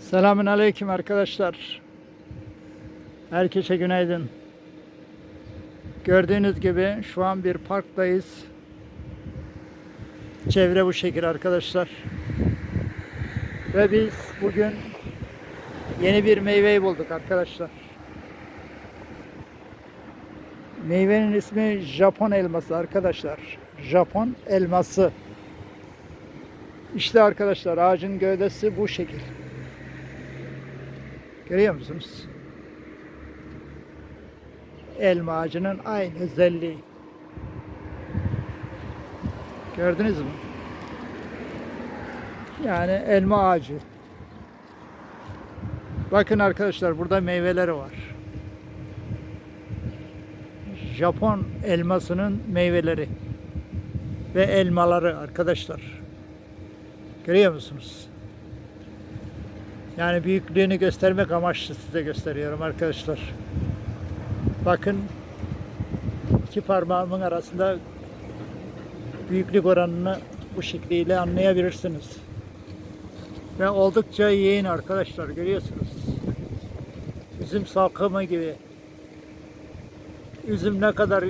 Selamün aleyküm arkadaşlar. Herkese günaydın. Gördüğünüz gibi şu an bir parktayız. Çevre bu şekil arkadaşlar. Ve biz bugün yeni bir meyveyi bulduk arkadaşlar. Meyvenin ismi Japon elması arkadaşlar. Japon elması. İşte arkadaşlar ağacın gövdesi bu şekil. Görüyor musunuz? Elma ağacının aynı özelliği. Gördünüz mü? Yani elma ağacı. Bakın arkadaşlar burada meyveleri var. Japon elmasının meyveleri ve elmaları arkadaşlar. Görüyor musunuz? Yani büyüklüğünü göstermek amaçlı size gösteriyorum arkadaşlar. Bakın iki parmağımın arasında büyüklük oranını bu şekliyle anlayabilirsiniz. Ve oldukça yiyin arkadaşlar görüyorsunuz. Üzüm salkımı gibi. Üzüm ne kadar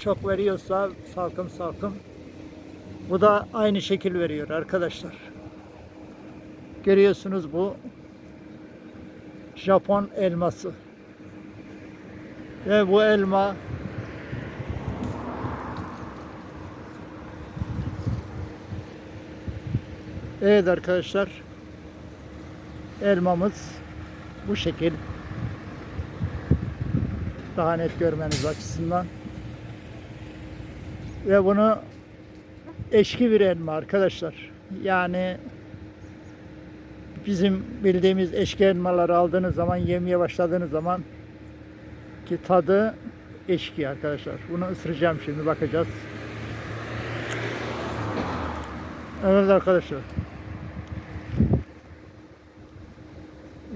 çok veriyorsa salkım salkım bu da aynı şekil veriyor arkadaşlar. Görüyorsunuz bu Japon elması. Ve bu elma Evet arkadaşlar. Elmamız bu şekil. Daha net görmeniz açısından. Ve bunu eşki bir elma arkadaşlar. Yani bizim bildiğimiz eşki elmaları aldığınız zaman yemeye başladığınız zaman ki tadı eşki arkadaşlar. Bunu ısıracağım şimdi bakacağız. Evet arkadaşlar.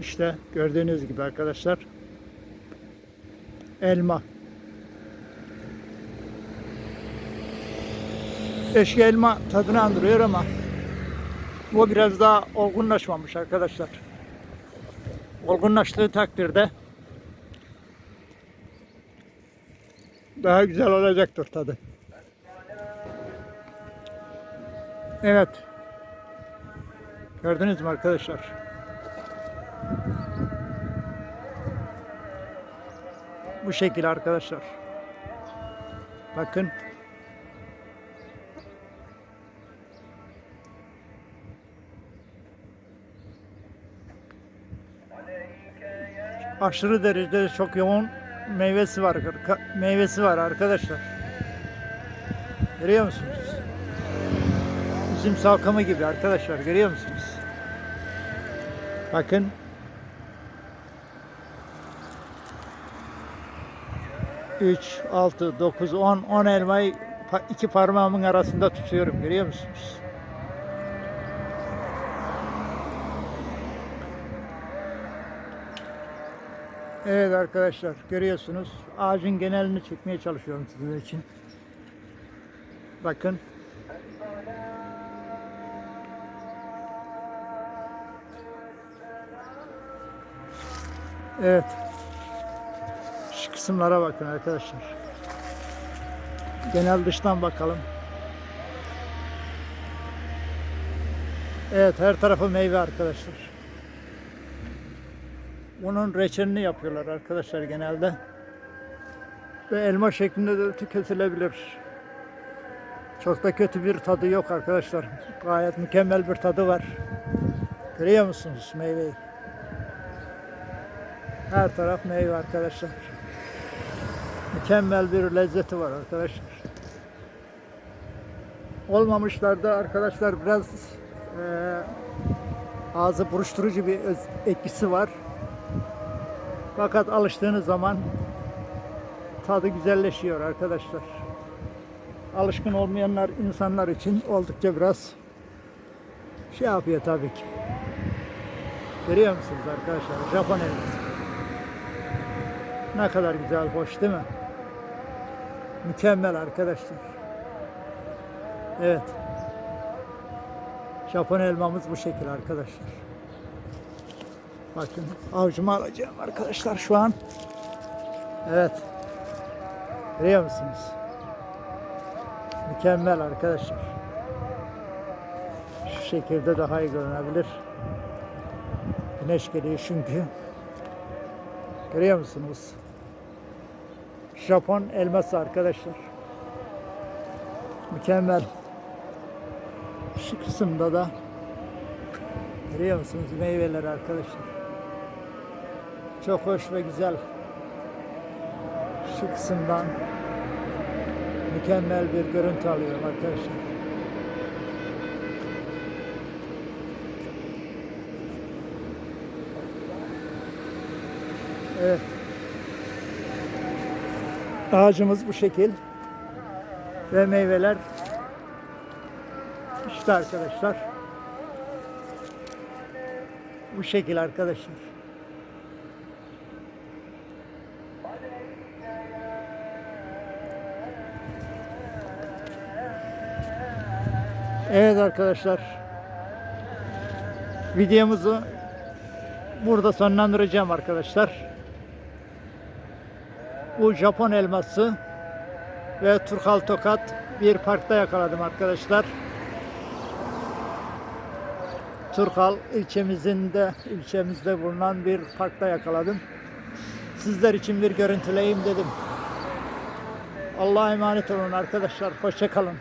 İşte gördüğünüz gibi arkadaşlar. Elma. Eşki elma tadını andırıyor ama bu biraz daha olgunlaşmamış arkadaşlar. Olgunlaştığı takdirde daha güzel olacaktır tadı. Evet. Gördünüz mü arkadaşlar? Bu şekil arkadaşlar. Bakın. Aşırı derecede çok yoğun meyvesi var meyvesi var arkadaşlar. Görüyor musunuz? Üzüm salkımı gibi arkadaşlar görüyor musunuz? Bakın. Üç, altı, dokuz, on, on elmayı iki parmağımın arasında tutuyorum görüyor musunuz? Evet arkadaşlar görüyorsunuz ağacın genelini çekmeye çalışıyorum sizin için. Bakın. Evet. Şu kısımlara bakın arkadaşlar. Genel dıştan bakalım. Evet her tarafı meyve arkadaşlar. Bunun reçelini yapıyorlar arkadaşlar genelde. Ve elma şeklinde de tüketilebilir. Çok da kötü bir tadı yok arkadaşlar. Gayet mükemmel bir tadı var. Görüyor musunuz meyveyi? Her taraf meyve arkadaşlar. Mükemmel bir lezzeti var arkadaşlar. Olmamışlarda arkadaşlar biraz eee ağzı buruşturucu bir etkisi var. Fakat alıştığınız zaman tadı güzelleşiyor arkadaşlar. Alışkın olmayanlar insanlar için oldukça biraz şey yapıyor tabii ki. Görüyor musunuz arkadaşlar? Japon elması. Ne kadar güzel, hoş değil mi? Mükemmel arkadaşlar. Evet. Japon elmamız bu şekil arkadaşlar. Bakın avcuma alacağım arkadaşlar şu an. Evet. Görüyor musunuz? Mükemmel arkadaşlar. Şu şekilde daha iyi görünebilir. Güneş geliyor çünkü. Görüyor musunuz? Japon elması arkadaşlar. Mükemmel. Şu kısımda da görüyor musunuz meyveler arkadaşlar. Çok hoş ve güzel. Şu kısımdan mükemmel bir görüntü alıyorum arkadaşlar. Evet. Ağacımız bu şekil. Ve meyveler işte arkadaşlar. Bu şekil arkadaşlar. Evet arkadaşlar. Videomuzu burada sonlandıracağım arkadaşlar. Bu Japon elması ve Turhal Tokat bir parkta yakaladım arkadaşlar. Turhal ilçemizin de ilçemizde bulunan bir parkta yakaladım. Sizler için bir görüntüleyeyim dedim. Allah'a emanet olun arkadaşlar. Hoşça kalın.